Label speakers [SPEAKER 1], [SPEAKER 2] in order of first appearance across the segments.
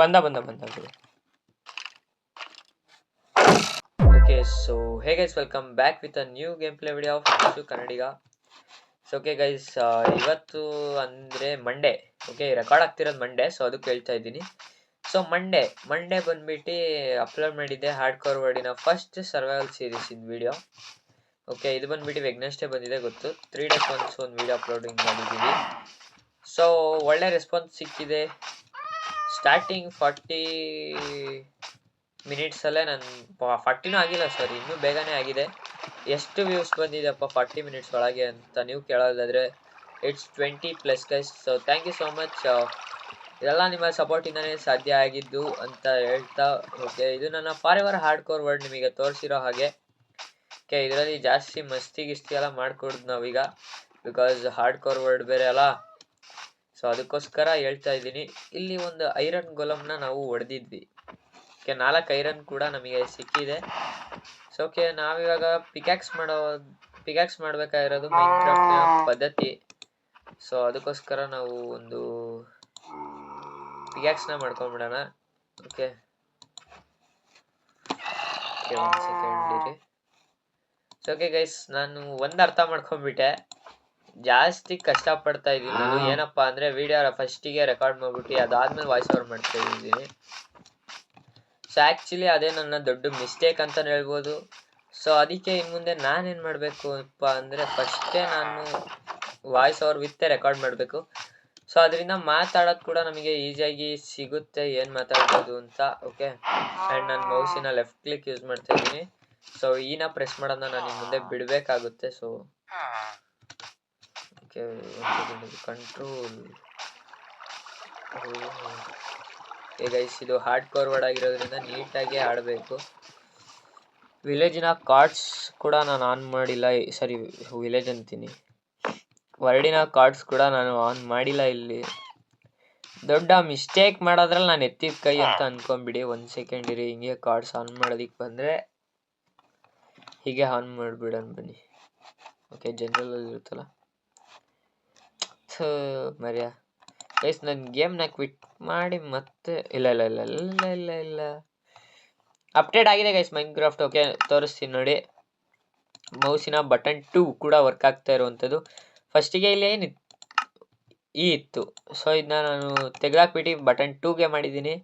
[SPEAKER 1] ಬಂದ ಬಂದ ಬಂದ okay so hey guys welcome back with a new game play video of Kannadiga so okay guys ಇವತ್ತು ಅಂದರೆ Monday okay record ಆಗ್ತಿರೋದು Monday so ಅದಕ್ಕೆ ಹೇಳ್ತಾ ಇದ್ದೀನಿ. ಸೊ ಮಂಡೇ ಮಂಡೇ ಬಂದ್ಬಿಟ್ಟು ಅಪ್ಲೋಡ್ ಮಾಡಿದ್ದೆ hardcore ವರ್ಡಿನ first survival series in video okay ಇದು ಬಂದ್ಬಿಟ್ಟು ವೆಗ್ನಷ್ಟೇ ಬಂದಿದೆ, ಗೊತ್ತು? ತ್ರೀ ಡೇಸ್ ಒನ್ಸ್ ಒಂದು ವಿಡಿಯೋ ಅಪ್ಲೋಡಿಂಗ್ ಮಾಡಿದ್ದೀವಿ. ಸೊ ಒಳ್ಳೆ ರೆಸ್ಪಾನ್ಸ್ ಸಿಕ್ಕಿದೆ. ಸ್ಟಾರ್ಟಿಂಗ್ ಫಾರ್ಟಿ ಮಿನಿಟ್ಸಲ್ಲೇ ನನ್ನ ಫಾರ್ಟಿನೂ ಆಗಿಲ್ಲ ಸರ್ ಇನ್ನೂ ಬೇಗನೆ ಆಗಿದೆ. ಎಷ್ಟು ವ್ಯೂಸ್ ಬಂದಿದೆಪ್ಪ ಫಾರ್ಟಿ ಮಿನಿಟ್ಸ್ ಒಳಗೆ ಅಂತ ನೀವು ಕೇಳೋದಾದರೆ it's twenty plus guys so thank you so much ಇದೆಲ್ಲ ನಿಮ್ಮ ಸಪೋರ್ಟಿಂದನೇ ಸಾಧ್ಯ ಆಗಿದ್ದು ಅಂತ ಹೇಳ್ತಾ ಓಕೆ ಇದು ನನ್ನ forever hardcore world ನಿಮಗೆ ತೋರಿಸಿರೋ ಹಾಗೆ. ಓಕೆ ಇದರಲ್ಲಿ ಜಾಸ್ತಿ ಮಸ್ತಿ ಗಿಸ್ತಿ ಎಲ್ಲ ಮಾಡ್ಕೊಡ್ದು ನಾವೀಗ ಬಿಕಾಸ್ ಹಾರ್ಡ್ ಕೋರ್ ವರ್ಡ್ ಬೇರೆ ಅಲ್ಲ. ಸೊ ಅದಕ್ಕೋಸ್ಕರ ಹೇಳ್ತಾ ಇದ್ದೀನಿ, ಇಲ್ಲಿ ಒಂದು ಐರನ್ ಗೊಲಮ್ನ ನಾವು ಹೊಡೆದಿದ್ವಿ ಓಕೆ ನಾಲ್ಕು ಐರನ್ ಕೂಡ ನಮಗೆ ಸಿಕ್ಕಿದೆ. ಸೊ ಓಕೆ ನಾವಿವಾಗ ಪಿಕ್ಯಾಕ್ಸ್ ಮಾಡೋ ಪಿಕ್ಯಾಕ್ಸ್ ಮಾಡಬೇಕಾಗಿರೋದು ಮೈನ್ಕ್ರಾಫ್ಟ್ನ ಪದ್ಧತಿ. ಸೊ ಅದಕ್ಕೋಸ್ಕರ ನಾವು ಒಂದು ಪಿಕ್ಯಾಕ್ಸ್ನ ಮಾಡ್ಕೊಂಬಿಡೋಣ. Okay okay second so okay guys ನಾನು ಒಂದು ಅರ್ಥ ಮಾಡ್ಕೊಂಡ್ಬಿಟ್ಟೆ ಜಾಸ್ತಿ ಕಷ್ಟ ಪಡ್ತಾ ಇದ್ದೀನಿ ನಾನು ಏನಪ್ಪಾ ಅಂದ್ರೆ ವಿಡಿಯೋ ಫಸ್ಟಿಗೆ ರೆಕಾರ್ಡ್ ಮಾಡ್ಬಿಟ್ಟು ಅದಾದ್ಮೇಲೆ ವಾಯ್ಸ್ ಓವರ್ ಮಾಡ್ತಾ ಇದ್ದೀನಿ. ಸೊ ಆ್ಯಕ್ಚುಲಿ ಅದೇ ನನ್ನ ದೊಡ್ಡ ಮಿಸ್ಟೇಕ್ ಅಂತ ಹೇಳ್ಬೋದು. ಸೊ ಅದಕ್ಕೆ ಇನ್ನು ಮುಂದೆ ನಾನೇನು ಮಾಡಬೇಕು ಅಪ್ಪ ಅಂದ್ರೆ ಫಸ್ಟೇ ನಾನು ವಾಯ್ಸ್ ಓವರ್ ವಿತ್ ರೆಕಾರ್ಡ್ ಮಾಡಬೇಕು. ಸೊ ಅದರಿಂದ ಮಾತಾಡೋದು ಕೂಡ ನಮಗೆ ಈಸಿಯಾಗಿ ಸಿಗುತ್ತೆ ಏನು ಮಾತಾಡ್ಬೋದು ಅಂತ ಓಕೆ ಆ್ಯಂಡ್ ನಾನು ಮೌಸಿನ ಲೆಫ್ಟ್ ಕ್ಲಿಕ್ ಯೂಸ್ ಮಾಡ್ತಾ ಇದ್ದೀನಿ. ಸೊ ಈನ ಪ್ರೆಸ್ ಮಾಡೋದನ್ನ ನಾನು ಇನ್ನು ಮುಂದೆ ಬಿಡಬೇಕಾಗುತ್ತೆ ಸೊ ಕಂಟ್ರೋಲ್ ಈಗ ಇದು ಹಾರ್ಡ್ ಕೋರ್ ವರ್ಡ್ ಆಗಿರೋದ್ರಿಂದ ನೀಟಾಗಿ ಆಡಬೇಕು. ವಿಲೇಜಿನ ಕಾರ್ಡ್ಸ್ ಕೂಡ ನಾನು ಆನ್ ಮಾಡಿಲ್ಲ. ಸರಿ ವಿಲೇಜ್ ಅಂತೀನಿ. ವರ್ಡಿನ ಕಾರ್ಡ್ಸ್ ಕೂಡ ನಾನು ಆನ್ ಮಾಡಿಲ್ಲ ಇಲ್ಲಿ. ದೊಡ್ಡ ಮಿಸ್ಟೇಕ್ ಮಾಡೋದ್ರಲ್ಲಿ ನಾನು ಎತ್ತಿದ ಕೈ ಅಂತ ಅಂದ್ಕೊಂಬಿಡಿ ಒಂದು ಸೆಕೆಂಡ್ ಇರಿ, ಹಿಂಗೆ ಕಾರ್ಡ್ಸ್ ಆನ್ ಮಾಡೋದಕ್ಕೆ ಬಂದರೆ ಹೀಗೆ ಆನ್ ಮಾಡಿಬಿಡೋಣ ಬನ್ನಿ. ಓಕೆ ಜನರಲಲ್ಲಿ ಇರುತ್ತಲ್ಲ? ಮರ್ಯ. ಗೈಸ್ ನನ್ನ ಗೇಮ್ನ ಕ್ವಿಟ್ ಮಾಡಿ ಮತ್ತೆ, ಇಲ್ಲ ಇಲ್ಲ ಇಲ್ಲ ಇಲ್ಲ ಇಲ್ಲ ಇಲ್ಲ ಅಪ್ಡೇಟ್ ಆಗಿದೆ ಗೈಸ್ ಮೈನ್ಕ್ರಾಫ್ಟ್ ಓಕೆ ತೋರಿಸ್ತೀನಿ ನೋಡಿ. ಮೌಸಿನ ಬಟನ್ ಟೂ ಕೂಡ ವರ್ಕ್ ಆಗ್ತಾ ಇರುವಂಥದ್ದು. ಫಸ್ಟಿಗೆ ಇಲ್ಲಿ ಏನು ಈ ಇತ್ತು. ಸೊ ಇದನ್ನ ನಾನು ತೆಗೆದಾಕ್ಬಿಟ್ಟು ಬಟನ್ ಟೂಗೆ ಮಾಡಿದ್ದೀನಿ.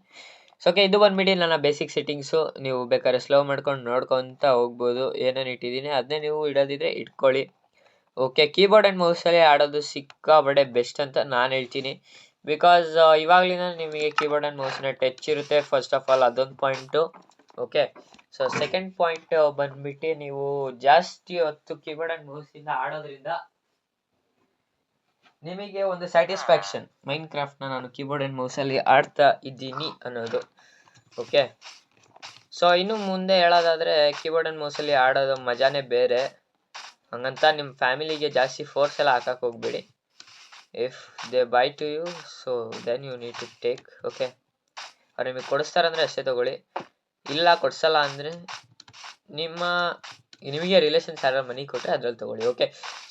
[SPEAKER 1] ಸೊ ಓಕೆ ಇದು ಬಂದ್ಬಿಟ್ಟು ನನ್ನ ಬೇಸಿಕ್ ಸೆಟ್ಟಿಂಗ್ಸು ನೀವು ಬೇಕಾದ್ರೆ ಸ್ಲೋ ಮಾಡ್ಕೊಂಡು ನೋಡ್ಕೊತ ಹೋಗ್ಬೋದು. ಏನೇನು ಇಟ್ಟಿದ್ದೀನಿ ಅದನ್ನೇ ನೀವು ಇಡೋದಿದ್ರೆ ಇಟ್ಕೊಳ್ಳಿ. ಓಕೆ ಕೀಬೋರ್ಡ್ ಆ್ಯಂಡ್ ಮೌಸಲ್ಲಿ ಆಡೋದು ಸಿಕ್ಕಾಬಡೆ ಬೆಸ್ಟ್ ಅಂತ ನಾನು ಹೇಳ್ತೀನಿ. ಬಿಕಾಸ್ ಇವಾಗಲಿಂದ ನಿಮಗೆ ಕೀಬೋರ್ಡ್ ಆ್ಯಂಡ್ ಮೌಸ್ನ ಟಚ್ ಇರುತ್ತೆ ಫಸ್ಟ್ ಆಫ್ ಆಲ್ ಅದೊಂದು point okay so second point ಬಂದ್ಬಿಟ್ಟು ನೀವು ಜಾಸ್ತಿ ಹೊತ್ತು ಕೀಬೋರ್ಡ್ ಆ್ಯಂಡ್ ಮೌಸಿಂದ ಆಡೋದ್ರಿಂದ ನಿಮಗೆ ಒಂದು ಸ್ಯಾಟಿಸ್ಫ್ಯಾಕ್ಷನ್ ಮೈಂಡ್ ಕ್ರಾಫ್ಟ್ನ ನಾನು ಕೀಬೋರ್ಡ್ ಆ್ಯಂಡ್ ಮೌಸಲ್ಲಿ ಆಡ್ತಾ ಇದ್ದೀನಿ ಅನ್ನೋದು. ಓಕೆ ಸೊ ಇನ್ನು ಮುಂದೆ ಹೇಳೋದಾದರೆ ಕೀಬೋರ್ಡ್ ಆ್ಯಂಡ್ ಮೌಸಲ್ಲಿ ಆಡೋದು ಮಜಾನೇ ಬೇರೆ. ಹಂಗಂತ ನಿಮ್ಮ ಫ್ಯಾಮಿಲಿಗೆ ಜಾಸ್ತಿ ಫೋರ್ಸ್ ಎಲ್ಲ ಹಾಕಕ್ಕೆ ಹೋಗ್ಬೇಡಿ. If they buy to you so then you need to take okay ಅವ್ರು ನಿಮಗೆ ಕೊಡಿಸ್ತಾರಂದರೆ ಅಷ್ಟೇ ತೊಗೊಳ್ಳಿ. ಇಲ್ಲ ಕೊಡ್ಸಲ್ಲ ಅಂದರೆ ನಿಮ್ಮ, ನಿಮಗೆ ರಿಲೇಷನ್ಸ್ ಯಾರು ಮನಿ ಕೊಟ್ಟರೆ ಅದ್ರಲ್ಲಿ ತೊಗೊಳ್ಳಿ ಓಕೆ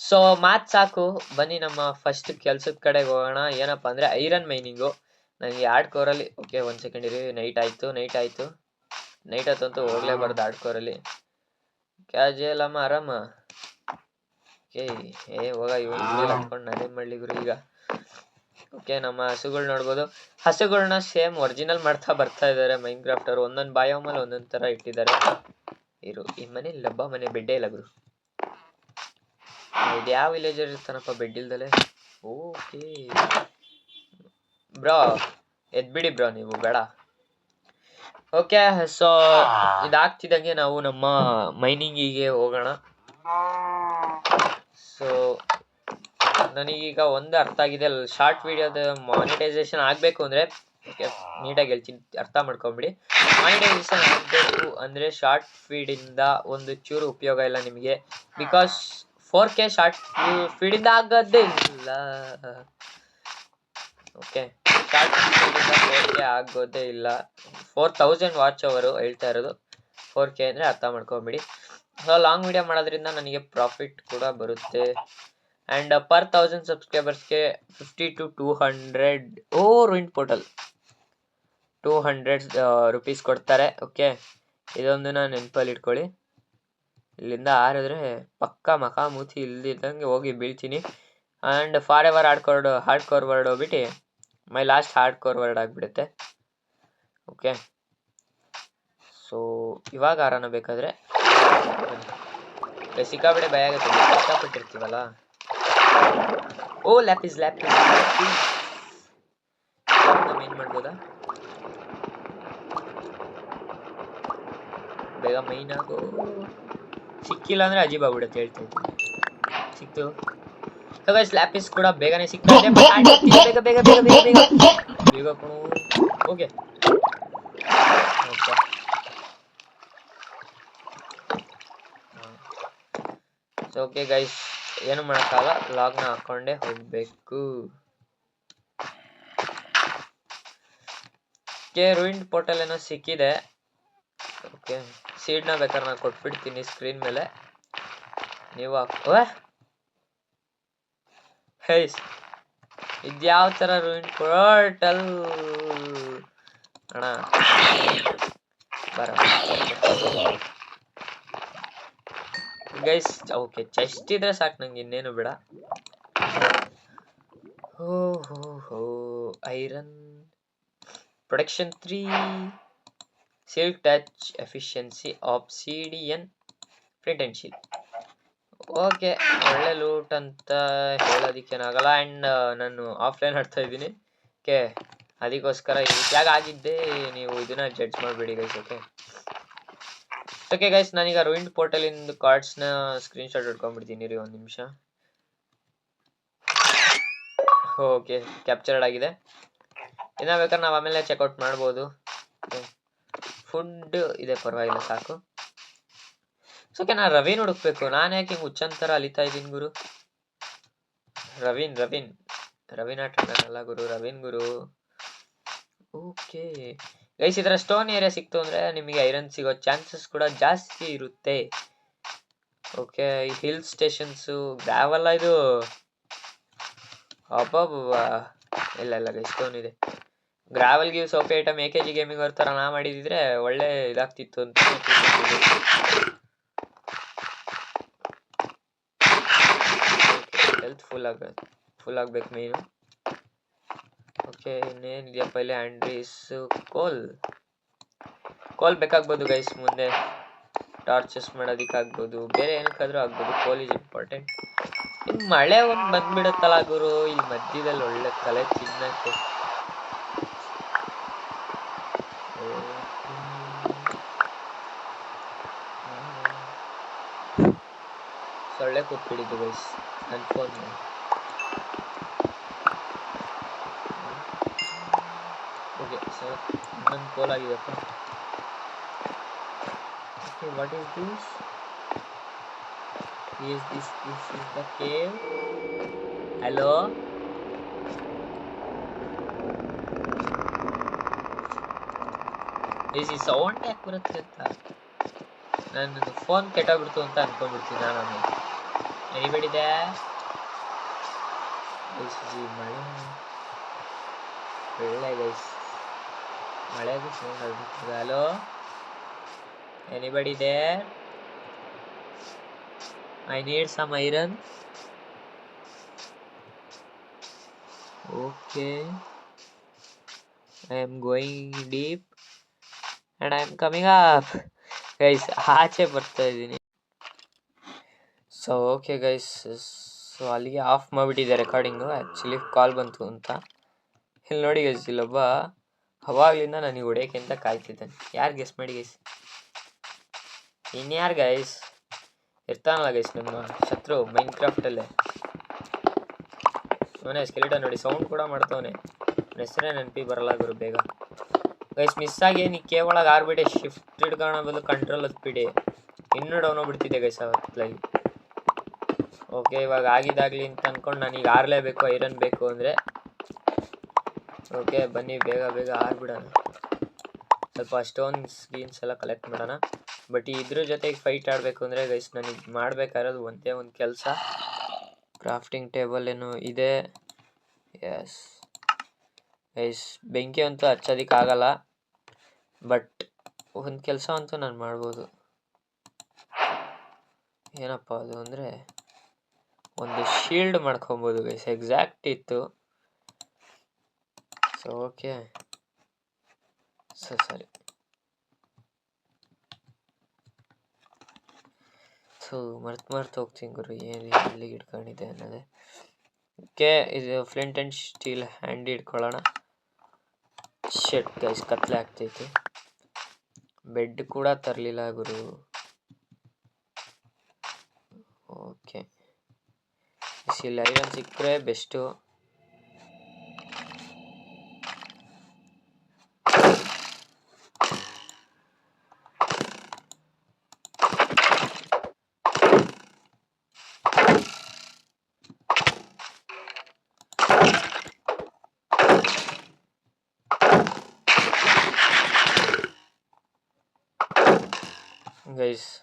[SPEAKER 1] ಸೊ ಮಾತು ಸಾಕು. ಬನ್ನಿ ನಮ್ಮ ಫಸ್ಟ್ ಕೆಲ್ಸದ ಕಡೆಗೆ ಹೋಗೋಣ. ಏನಪ್ಪ ಅಂದರೆ ಐರನ್ ಮೈನಿಂಗು ನನಗೆ ಆರ್ಡ್ ಕೋರಲ್ಲಿ ಓಕೆ ಒಂದು ಸೆಕೆಂಡ್ ಇರಿ. ನೈಟ್ ಆಯಿತು ನೈಟ್ ಆಯಿತು. ನೈಟ್ ಆಯ್ತು ಹೋಗ್ಲೇಬಾರ್ದು ಆರ್ಡ್ ಕೋರಲ್ಲಿ ಕ್ಯಾಜೇಲಮ್ಮ ಆರಾಮ. ಓಕೆ ಏ ಹೋಗ ಹಾಕೊಂಡು ನಾನೇನು ಮಾಡಲಿ ಗುರು ಈಗ. ಓಕೆ ನಮ್ಮ ಹಸುಗಳು ನೋಡ್ಬೋದು. ಹಸುಗಳನ್ನ ಸೇಮ್ ಒರಿಜಿನಲ್ ಮಾಡ್ತಾ ಬರ್ತಾ ಇದ್ದಾರೆ ಮೈನ್ ಕ್ರಾಫ್ಟ್ ಅವರು. ಒಂದೊಂದು ಬಾಯೋಮಲ್ಲಿ ಒಂದೊಂದ್ ತರ ಇಟ್ಟಿದ್ದಾರೆ. ಇರು ಈ ಮನೆ ಲಬ್ಬ ಮನೆ ಬೆಡ್ಡೆ ಇಲ್ಲ ಗುರು. ಇದು ಯಾವ ವಿಲೇಜರ್ ಇರ್ತಾನಪ್ಪ ಬೆಡ್ ಇಲ್ದಲೆ? ಓಕೆ ಬ್ರೋ ಎದ್ಬಿಡಿ ಬ್ರೋ ನೀವು ಬೇಡ. ಓಕೆ ಸೊ ಇದಾಗ್ತಿದ್ದಂಗೆ ನಾವು ನಮ್ಮ ಮೈನಿಂಗಿಗೆ ಹೋಗೋಣ. ಸೊ ನನಗೀಗ ಒಂದು ಅರ್ಥ ಆಗಿದೆ. ಶಾರ್ಟ್ ವಿಡಿಯೋದ ಮಾನಿಟೈಸೇಷನ್ ಆಗಬೇಕು ಅಂದರೆ ನೀಟಾಗಿ ಹೇಳ್ತೀನಿ ಅರ್ಥ ಮಾಡ್ಕೊಂಬಿಡಿ. ಮಾನಿಟೈಸೇಷನ್ ಆಗಬೇಕು ಅಂದರೆ ಶಾರ್ಟ್ ಫೀಡಿಂದ ಒಂದು ಚೂರು ಉಪಯೋಗ ಇಲ್ಲ ನಿಮಗೆ. ಬಿಕಾಸ್ ಫೋರ್ ಕೆ ಶಾರ್ಟ್ ಫೀಡಿಂದ ಆಗೋದೇ ಇಲ್ಲ ಓಕೆ ಶಾರ್ಟ್ ಫೀಡಿಂದ ಫೋರ್ ಕೆ ಆಗೋದೇ ಇಲ್ಲ. ಫೋರ್ ತೌಸಂಡ್ ವಾಚ್ ಅವರು ಹೇಳ್ತಾ ಇರೋದು. ಫೋರ್ ಕೆ ಅಂದರೆ ಅರ್ಥ ಮಾಡ್ಕೊಂಬಿಡಿ. ಸೊ ಲಾಂಗ್ ವಿಡಿಯೋ ಮಾಡೋದ್ರಿಂದ ನನಗೆ ಪ್ರಾಫಿಟ್ ಕೂಡ ಬರುತ್ತೆ. And per thousand ಸಬ್ಸ್ಕ್ರೈಬರ್ಸ್ಗೆ fifty to two hundred oh ruin portal two hundred rupees ಕೊಡ್ತಾರೆ. ಓಕೆ ಇದೊಂದು ನಾನು ನೆನಪಲ್ಲಿ ಇಟ್ಕೊಳ್ಳಿ. ಇಲ್ಲಿಂದ ಆರಿದ್ರೆ ಪಕ್ಕ ಮಕ ಮೂತಿ ಇಲ್ದಿದ್ದಂಗೆ ಹೋಗಿ ಬೀಳ್ತೀನಿ. And forever hardcore hardcore world ಹೋಗ್ಬಿಟ್ಟು my last hardcore world ಆಗಿಬಿಡುತ್ತೆ. ಓಕೆ ಸೊ ಇವಾಗ ಆರೋಣ ಬೇಕಾದರೆ ಸಿಕ್ಕಾಬಿಡೆ ಭಯ ಆಗುತ್ತೆ ಕಷ್ಟಪಟ್ಟಿರ್ತೀವಲ್ಲ ಓ ಲ್ಯಾಪಿಸ್ ಲ್ಯಾಪಿಸ್ ನಮ್ಮ ಏನು ಮಾಡ್ಬೋದಾ ಬೇಗ ಮೈನ್ ಆಗು ಸಿಕ್ಕಿಲ್ಲ ಅಂದ್ರೆ ಅಜೀಬ್ ಆಗ್ಬಿಡುತ್ತೆ ಹೇಳ್ತಾ ಇದ್ದೀನಿ ಸಿಕ್ತು ಗೈಸ್ ಲ್ಯಾಪಿಸ್ ಕೂಡ ಬೇಗನೆ ಸಿಗ್ತಾ ಇದೆ but ಆಡ್ತಿದೆ. ಬೇಗ ಬೇಗ ಬೇಗ ಬೇಗ ಬೇಗ ಬೇಗ ಕಣೋ okay okay so okay guys ಏನು ಮಾಡೋಕ್ಕಾಗಲ್ಲ? ಲಾಗ್ನ ಹಾಕೊಂಡೇ ಹೋಗಬೇಕು. ಓಕೆ ರೂಯಿಂಡ್ ಪೋರ್ಟಲ್ ಏನೋ ಸಿಕ್ಕಿದೆ. ಓಕೆ ಸೀಡ್ನ ಬೇಕಾದ್ರೆ ನಾನು ಕೊಟ್ಬಿಡ್ತೀನಿ ಸ್ಕ್ರೀನ್ ಮೇಲೆ. ನೀವು ಹಾಕೋ ಹೇಸ್ ಇದ್ಯಾವ ಥರ ರೂಯಿಂಡ್ ಪೋರ್ಟಲ್ ಅಣ್ಣ, ಬರ. ಗೈಸ್ ಓಕೆ ಚೆಸ್ಟ್ ಇದ್ರೆ ಸಾಕು, ನಂಗೆ ಇನ್ನೇನು ಬೇಡ. ಹೋ ಹೋ ಹೋ iron production three silk touch efficiency C D N okay ಒಳ್ಳೆ ಲೂಟ್ ಅಂತ ಹೇಳೋದಕ್ಕೇನಾಗಲ್ಲ ಆ್ಯಂಡ್ ನಾನು ಆಫ್ಲೈನ್ ಆಡ್ತಾ ಇದ್ದೀನಿ. ಓಕೆ ಅದಕ್ಕೋಸ್ಕರ ಈ ಆಗಿದ್ದೆ ನೀವು ಇದನ್ನ ಜಡ್ಜ್ ಮಾಡಬೇಡಿ ಗೈಸ್ ಓಕೆ ಓಕೆ ಗೈಸ್ ನಾನೀಗ ರೂಯಿಂಡ್ ಪೋರ್ಟಲಿಂದ ಕಾರ್ಡ್ಸ್ನ ಸ್ಕ್ರೀನ್ಶಾಟ್ ಹೊಡ್ಕೊಂಡ್ಬಿಡ್ತೀನಿ. ರೀ ಒಂದು ನಿಮಿಷ. ಓಕೆ ಕ್ಯಾಪ್ಚರ್ಡ್ ಆಗಿದೆ. ಇನ್ನ ಬೇಕಾದ್ರೆ ನಾವು ಆಮೇಲೆ ಚೆಕ್ಔಟ್ ಮಾಡ್ಬೋದು. ಫುಡ್ ಇದೆ, ಪರವಾಗಿಲ್ಲ, ಸಾಕು. ಸೊ ಓಕೆ ನಾನು ರವೀನ್ ಹುಡುಕ್ಬೇಕು. ನಾನು ಯಾಕೆ ಹಿಂಗೆ ಹುಚ್ಚಂತರ ಅಲಿತಾ ಇದ್ದೀನಿ, ಗುರು? ರವೀನ್ ರವೀನ್. ರವೀನ್ ಅಲ್ಲ, ಗುರು. ರವೀನ್, ಗುರು. ಓಕೆ ಗೈಸ್ ಇದರ ಸ್ಟೋನ್ ಏರಿಯಾ ಸಿಕ್ತು ಅಂದರೆ ನಿಮಗೆ ಐರನ್ ಸಿಗೋ ಚಾನ್ಸಸ್ ಕೂಡ ಜಾಸ್ತಿ ಇರುತ್ತೆ. ಓಕೆ ಹಿಲ್ ಸ್ಟೇಷನ್ಸು ಗ್ರಾವೆಲ್ಲ ಇದು? ಅಬ್ಬಬ್ಬ ಇಲ್ಲ ಇಲ್ಲ ಗೈಸ್ ಸ್ಟೋನ್ ಇದೆ. Gravel give soapy item A K G gaming ಅವ್ರ ಥರ ನಾ ಮಾಡಿದಿದ್ರೆ ಒಳ್ಳೆ ಇದಾಗ್ತಿತ್ತು ಅಂತ ಹೆಲ್ತ್ ಫುಲ್ ಆಗ ಫುಲ್ ಆಗ್ಬೇಕು ಮೇನು ಓಕೆ, ಇನ್ನೇನು ಇದೆಯಾ ಪೈಲೆ ಆ್ಯಂಡ್ರೀಸ್ ಕೋಲ್ ಕೋಲ್ ಬೇಕಾಗ್ಬೋದು ಗೈಸ್ ಮುಂದೆ. ಟಾರ್ಚಸ್ ಮಾಡೋದಕ್ಕಾಗ್ಬೋದು, ಬೇರೆ ಏನಕ್ಕಾದ್ರೂ ಆಗ್ಬೋದು, ಕೋಲ್ ಇಸ್ ಇಂಪಾರ್ಟೆಂಟ್ ಇನ್ನು ಮಳೆ ಒಂದು ಬಂದ್ಬಿಡುತ್ತಲ್ಲ ಗುರು ಇಲ್ಲಿ ಮಧ್ಯದಲ್ಲಿ ಒಳ್ಳೆ ಕಲೆ ತಿನ್ನಕ್ಕೆ. ಸೊಳ್ಳೆ ಕೂತ್ಬಿಡಿದ್ದು ಗೈಸ್ ನನ್ನ ಫೋನ್ ಓಕೆ ಸರ್ ನನ್ನ call ಆಗಿದೆಪ್ಪ okay what is this is this this is the cave hello this ಈ ಸೌಂಡ್ ಯಾಕೆ ಬರುತ್ತೆ ಅಂತ. ನನ್ನ ಫೋನ್ ಕೆಟ್ಟೋಗ್ಬಿಡ್ತು ಅಂತ ಅನ್ಕೊಂಡ್ಬಿಡ್ತೀನಿ ನಾನು. ಎನಿಬೇಡಿದೆ ಮಳೆ ಒಳ್ಳೆ guys ಮಳೆಗೂ sound hello anybody there I need some iron okay I am going deep and I am coming up guys ಆಚೆ ಬರ್ತಾ ಇದ್ದೀನಿ. ಸೊ ಓಕೆ ಗೈಸ್ ಸೊ ಅಲ್ಲಿಗೆ ಆಫ್ ಮಾಡಿಬಿಟ್ಟಿದೆ ರೆಕಾರ್ಡಿಂಗು ಆ್ಯಕ್ಚುಲಿ ಕಾಲ್ ಬಂತು ಅಂತ. ಇಲ್ಲಿ ನೋಡಿ ಗೈಸ್ ಇಲ್ಲೊಬ್ಬ ಅವಾಗ್ಲಿಂದ ನನಗೆ ಹೊಡೆಯೋಕೆ ಅಂತ ಕಾಯ್ತಿದ್ದಾನೆ. ಯಾರು ಗೆಸ್ ಮಾಡಿ ಗೈಸ್ ಇನ್ಯಾರು ಗೈಸ್ ಇರ್ತಾನಲ್ಲ ಗೈಸ್ ನಮ್ಮ ಶತ್ರು ಮೈನ್ ಕ್ರಾಫ್ಟಲ್ಲೇ ಅವನೇ ಸ್ಕೆಲಿಟ ನೋಡಿ ಸೌಂಡ್ ಕೂಡ ಮಾಡ್ತವನೆ. ಹೆಸರೇ ನೆನಪಿ ಬರಲ್ಲ ಗುರು ಬೇಗ. ಗೈಸ್ ಮಿಸ್ ಆಗಿ ನೀ ಕೇವಲ ಆರ್ಬಿಡಿ ಶಿಫ್ಟ್ ಹಿಡ್ಕೊಳ್ಳೋ ಬದಲು ಕಂಟ್ರೋಲ್ ಹತ್ಬಿಡಿ ಇನ್ನೂ ಡೌನ್ ಹೋಗ್ಬಿಡ್ತಿದ್ದೆ ಗೈಸ್ ಅವತ್ತಲಾಗಿ ಓಕೆ ಇವಾಗ ಆಗಿದ್ದಾಗಲಿ ಅಂತ ಅಂದ್ಕೊಂಡು ನಾನೀಗ ಆರಲೇಬೇಕು ಐರನ್ ಬೇಕು ಅಂದರೆ ಓಕೆ ಬನ್ನಿ, ಬೇಗ ಬೇಗ ಆರ್ಬಿಡೋಣ ಸ್ವಲ್ಪ ಸ್ಟೋನ್ಸ್ ಗೀನ್ಸ್ ಎಲ್ಲ ಕಲೆಕ್ಟ್ ಮಾಡೋಣ. ಬಟ್ ಇದ್ರ ಜೊತೆಗೆ ಫೈಟ್ ಆಡಬೇಕು ಅಂದರೆ ಗೈಸ್ ನನಗೆ ಮಾಡಬೇಕಾಗಿರೋದು ಒಂದೇ ಒಂದು ಕೆಲಸ. ಕ್ರಾಫ್ಟಿಂಗ್ ಟೇಬಲ್ ಏನು ಇದೆ. ಎಸ್ ಗೈಸ್ ಬೆಂಕಿ ಅಂತೂ ಹಚ್ಚೋದಕ್ಕಾಗಲ್ಲ ಬಟ್ ಒಂದು ಕೆಲಸ ಅಂತೂ ನಾನು ಮಾಡ್ಬೋದು. ಏನಪ್ಪ ಅದು ಅಂದರೆ, ಒಂದು ಶೀಲ್ಡ್ ಮಾಡ್ಕೊಬೋದು ಗೈಸ್ ಎಕ್ಸಾಕ್ಟ್ ಇತ್ತು. So okay. ಸೊ ಸರಿ. ಸೊ ಮರ್ತು ಮರ್ತು ಹೋಗ್ತೀನಿ ಗುರು. ಏನು ಎಲ್ಲಿಗೆ ಇಟ್ಕೊಂಡಿದ್ದೆ ಅನ್ನೋದೇ. ಓಕೆ, ಇದು ಫ್ಲಿಂಟ್ ಆ್ಯಂಡ್ ಸ್ಟೀಲ್ ಹ್ಯಾಂಡ್ ಇಟ್ಕೊಳ್ಳೋಣ. ಶೆಟ್ ಗೈಸ್ ಕತ್ಲೆ ಆಗ್ತೈತಿ. ಬೆಡ್ ಕೂಡ ತರಲಿಲ್ಲ ಗುರು. ಓಕೆ. ಇಲ್ಲಿ ಐರನ್ ಸಿಕ್ಕರೆ ಬೆಸ್ಟು ಗೈಸ್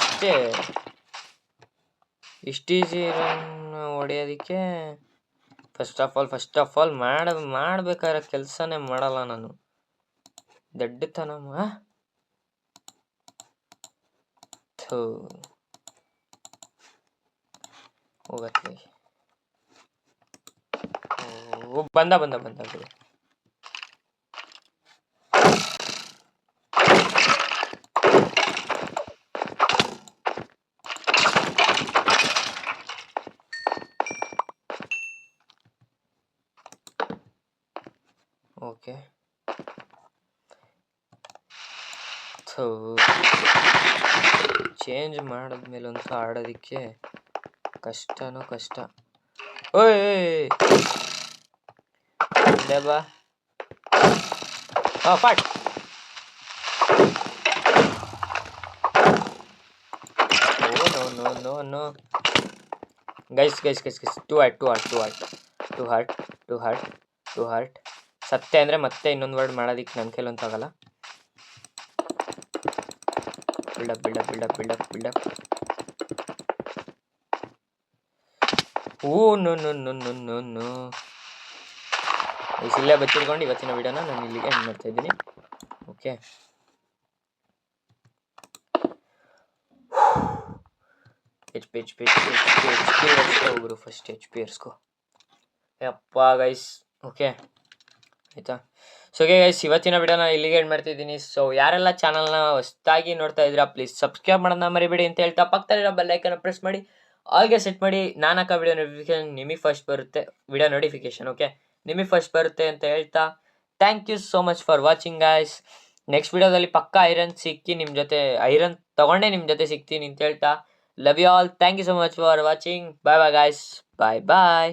[SPEAKER 1] ಅಷ್ಟೇ ಇಷ್ಟು easy run ಹೊಡೆಯೋದಕ್ಕೆ first of all first of all ಮಾಡ, ಮಾಡ್ಬೇಕಾದ್ರೆ ಕೆಲಸನೇ ಮಾಡಲ್ಲ ನಾನು. ದಡ್ಡತನ ಥೂ. ಹೋಗತ್ತೆ. ಬಂದ ಬಂದ ಬಂದ ಬಿಡು. ಓಕೆ ಥೂ ಚೇಂಜ್ ಮಾಡಿದ್ಮೇಲಂತೂ ಆಡೋದಕ್ಕೆ ಕಷ್ಟನೋ ಕಷ್ಟ ಓಯ್ ಇಲ್ಲೇ ಬಾ ಹಾಂ ಫಾಟ್ ಓ no no no no guys guys guys guys two heart two heart two heart two heart two heart two heart ಸತ್ಯ ಅಂದರೆ ಮತ್ತೆ ಇನ್ನೊಂದು ವರ್ಡ್ ಮಾಡೋದಕ್ಕೆ ನನ್ನ ಕೈಲಂತೂ ಆಗಲ್ಲ buildup buildup buildup buildup buildup oh no no no no no no ಇಲ್ಲೇ ಬಚ್ಚಿಟ್ಕೊಂಡು ಇವತ್ತಿನ ವಿಡಿಯೋನ ನಾನು ಇಲ್ಲಿಗೆ ಎಂಡ್ ಮಾಡ್ತಾ ಇದ್ದೀನಿ okay H P H P H P H P ಎರ್ಸ್ಕೊ ಹೋಗ್ರು ಫಸ್ಟ್ ಎಚ್ ಪಿ ಎರ್ಸ್ಕೊ ಯಪ್ಪ ಗೈಸ್ ಓಕೆ ಆಯಿತಾ? ಸೊ ಓಕೆ ಗೈಸ್ ಇವತ್ತಿನ ವಿಡಿಯೋನ ಇಲ್ಲಿಗೆ ಎಂಡ್ ಮಾಡ್ತಿದ್ದೀನಿ. ಸೊ ಯಾರೆಲ್ಲ ಚಾನಲ್ನ ಹೊಸದಾಗಿ ನೋಡ್ತಾ ಇದ್ದೀರಾ ಪ್ಲೀಸ್ ಸಬ್ಸ್ಕ್ರೈಬ್ ಮಾಡೋದನ್ನ ಮರಿಬೇಡಿ ಅಂತ ಹೇಳ್ತಾ ಪಕ್ಕದಲ್ಲಿರೋ ಬೆಲ್ಲೈಕನ್ನ ಪ್ರೆಸ್ ಮಾಡಿ. ಆಲ್ಗೆ ಸೆಟ್ ಮಾಡಿ ನಾನು ಹಾಕೋ ವಿಡಿಯೋ ನೋಟಿಫಿಕೇಶನ್ ನಿಮಗೆ ಫಸ್ಟ್ ಬರುತ್ತೆ. ವಿಡಿಯೋ ನೋಟಿಫಿಕೇಶನ್ ಓಕೆ ನಿಮಗೆ ಫಸ್ಟ್ ಬರುತ್ತೆ ಅಂತ ಹೇಳ್ತಾ thank you so much for watching guys next ವಿಡಿಯೋದಲ್ಲಿ ಪಕ್ಕ ಐರನ್ ಸಿಕ್ಕಿ ನಿಮ್ಮ ಜೊತೆ ಐರನ್ ತೊಗೊಂಡೇ ನಿಮ್ಮ ಜೊತೆ ಸಿಗ್ತೀನಿ ಅಂತ ಹೇಳ್ತಾ love you all thank you so much for watching bye bye guys bye bye